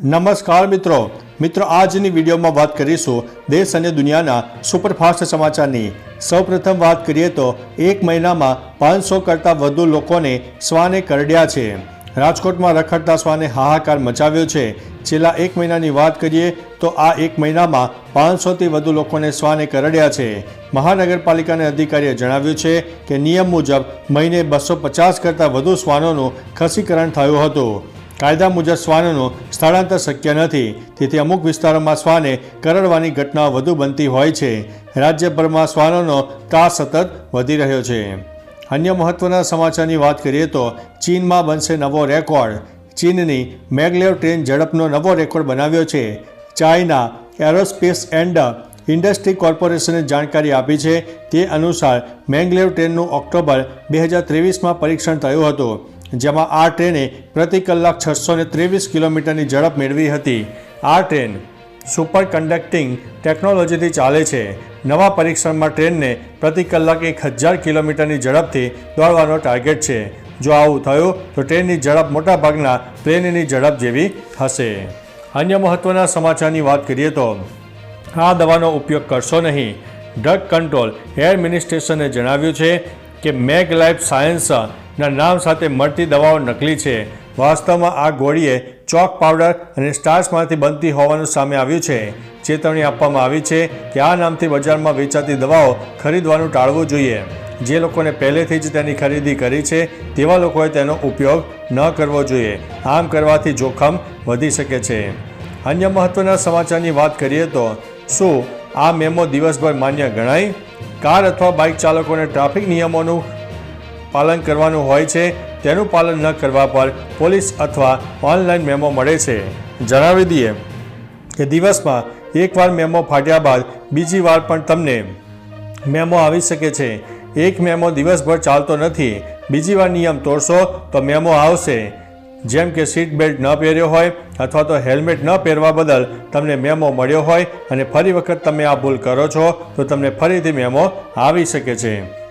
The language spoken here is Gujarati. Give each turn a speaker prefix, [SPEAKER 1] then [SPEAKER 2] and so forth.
[SPEAKER 1] નમસ્કાર મિત્રો. મિત્રો, આજની વિડીયોમાં વાત કરીશું દેશ અને દુનિયાના સુપરફાસ્ટ સમાચારની. સૌપ્રથમ વાત કરીએ તો એક મહિનામાં પાંચસો કરતાં વધુ લોકોને શ્વાને કરડ્યા છે. રાજકોટમાં રખડતા શ્વાને હાહાકાર મચાવ્યો છે. છેલ્લા એક મહિનાની વાત કરીએ તો આ એક મહિનામાં પાંચસોથી વધુ લોકોને શ્વાને કરડ્યા છે. મહાનગરપાલિકાના અધિકારીએ જણાવ્યું છે કે નિયમ મુજબ મહિને બસો પચાસ કરતાં વધુ શ્વાનોનું ખસીકરણ થયું હતું. કાયદા મુજબ શ્વાનનું સ્થળાંતર શક્ય નથી. તેથી અમુક વિસ્તારોમાં શ્વાને કરડવાની ઘટનાઓ વધુ બનતી હોય છે. રાજ્યભરમાં શ્વાનોનો ત્રાસ સતત વધી રહ્યો છે. અન્ય મહત્વના સમાચારની વાત કરીએ તો ચીનમાં બનશે નવો રેકોર્ડ. ચીનની મેગલેવ ટ્રેન ઝડપનો નવો રેકોર્ડ બનાવ્યો છે. ચાઇના એરોસ્પેસ એન્ડ ઇન્ડસ્ટ્રી કોર્પોરેશને જાણકારી આપી છે. તે અનુસાર મેંગલેવ ટ્રેનનું ઓક્ટોબર બે હજાર ત્રેવીસમાં પરીક્ષણ થયું હતું. જેમાં આ ટ્રેને પ્રતિ કલાક છસો ને ત્રેવીસ કિલોમીટરની ઝડપ મેળવી હતી. આ ટ્રેન સુપર કન્ડક્ટિંગ ટેકનોલોજીથી ચાલે છે. નવા પરીક્ષણમાં ટ્રેનને પ્રતિ કલાક એક હજાર કિલોમીટરની ઝડપથી દોડવાનો ટાર્ગેટ છે. જો આવું થયું, તો ટ્રેનની ઝડપ મોટાભાગના પ્લેનની ઝડપ જેવી હશે. અન્ય મહત્વના સમાચારની વાત કરીએ તો, આ દવાનો ઉપયોગ કરશો નહીં. ડ્રગ કંટ્રોલ એર મિનિસ્ટ્રેશને જણાવ્યું છે કે મેગ લાઈફ સાયન્સના નામ સાથે મળતી દવાઓ નકલી છે. વાસ્તવમાં આ ગોળીએ ચોક પાવડર અને સ્ટાર્ચમાંથી બનતી હોવાનું સામે આવ્યું છે. ચેતવણી આપવામાં આવી છે કે આ નામથી બજારમાં વેચાતી દવાઓ ખરીદવાનું ટાળવું જોઈએ. જે લોકોને પહેલેથી જ તેની ખરીદી કરી છે, તેવા લોકોએ તેનો ઉપયોગ ન કરવો જોઈએ. આમ કરવાથી જોખમ વધી શકે છે. અન્ય મહત્વના સમાચારની વાત કરીએ તો, શું આ મેમો દિવસભર માન્ય ગણાય? કાર અથવા બાઇક ચાલકોને ટ્રાફિક નિયમોનું પાલન કરવાનું હોય છે, તેનું પાલન ન કરવા પર પોલીસ અથવા ઓનલાઈન મેમો મળે છે. જણાવી દઈએ કે દિવસમાં એકવાર મેમો ફાટ્યા બાદ બીજી વાર પણ તમને મેમો આવી શકે છે. એક મેમો દિવસભર ચાલતો નથી, બીજી વાર નિયમ તોડશો તો મેમો આવશે. જેમ કે સીટ બેલ્ટ ન પહેર્યો હોય અથવા તો હેલ્મેટ ન પહેરવા બદલ તમને મેમો મળ્યો હોય અને ફરી વખત તમે આ ભૂલ કરો છો, તો તમને ફરીથી મેમો આવી શકે છે.